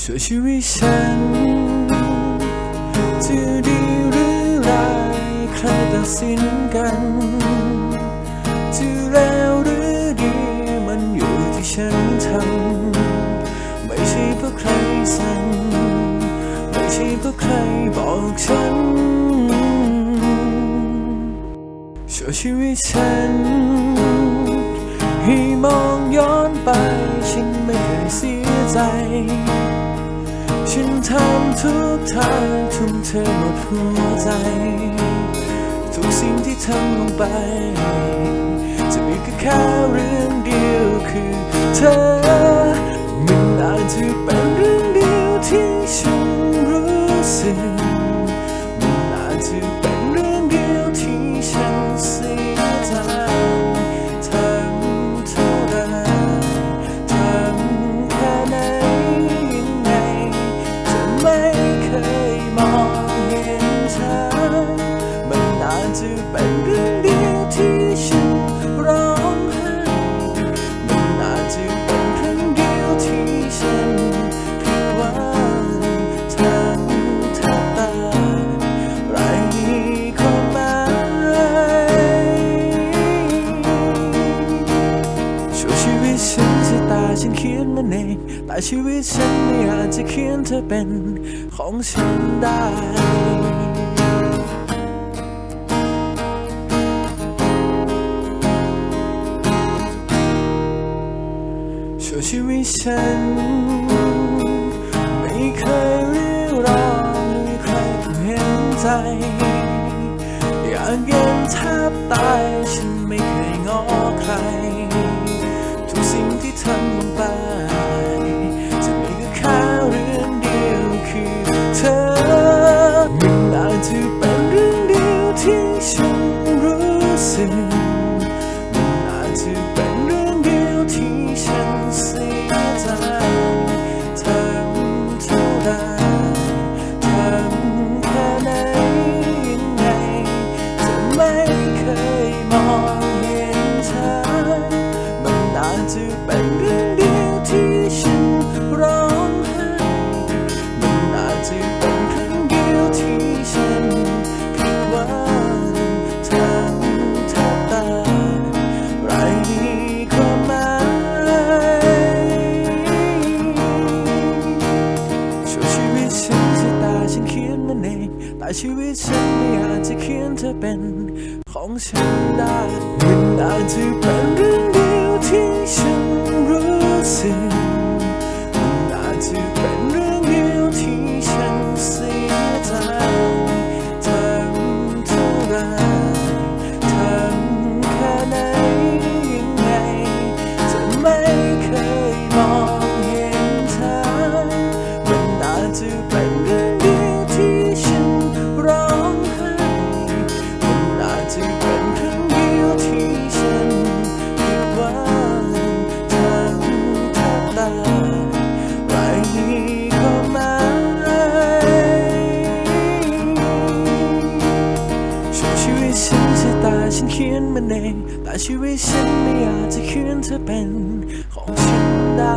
ช่วยชีวิตฉันจะดีหรือร้ายใครตัดสินกันจะแล้วหรือดีมันอยู่ที่ฉันทำไม่ใช่เพราะใครสั่งไม่ใช่เพราะใครบอกฉันช่วยชีวิตฉันให้มองย้อนไปฉันไม่เคยเสียใจ ฉันทำทุกทางทุ่มเทหมดหัวใจ ทุกสิ่งที่ทำลงไป จะมีแค่แค่เรื่องเดียวคือเธอ มันอาจจะเป็นเรื่องเดียวที่ฉันรู้สึก มันอาจจะ เธอ มันอาจจะเป็นเรื่องเดียวที่ฉันร้องไห้มันอาจจะเป็นครั้งเดียวที่ฉันผิดหวังทั้งแทบตายไรความหมายช่วชีวิตฉันที่ตาฉันเขียนมันเองแต่ชีวิตฉันไม่อาจจะเขียนเธอเป็นของฉันได้ ช่ชีวิตฉัน ไม่เคยเรียกร้องให้ใครต้องเห็นใจ อยากเย็นแทบตาย ฉันไม่เคยง้อใคร ทุกสิ่งที่ทำลงไปจะมีก็แค่เรื่องเดียวคือเธอ แต่ชีวิตฉันไม่อาจจะเขียนเธอเป็นของฉันได้มันอาจจะเป็นเรื่องเดียวที่ฉันรู้สึกมันอาจจะเป็นเรื่อง ชีวิตฉันชะตาฉันเขียนมันเอง แต่ชีวิตฉันไม่อาจจะเขียนเธอเป็นของฉันได้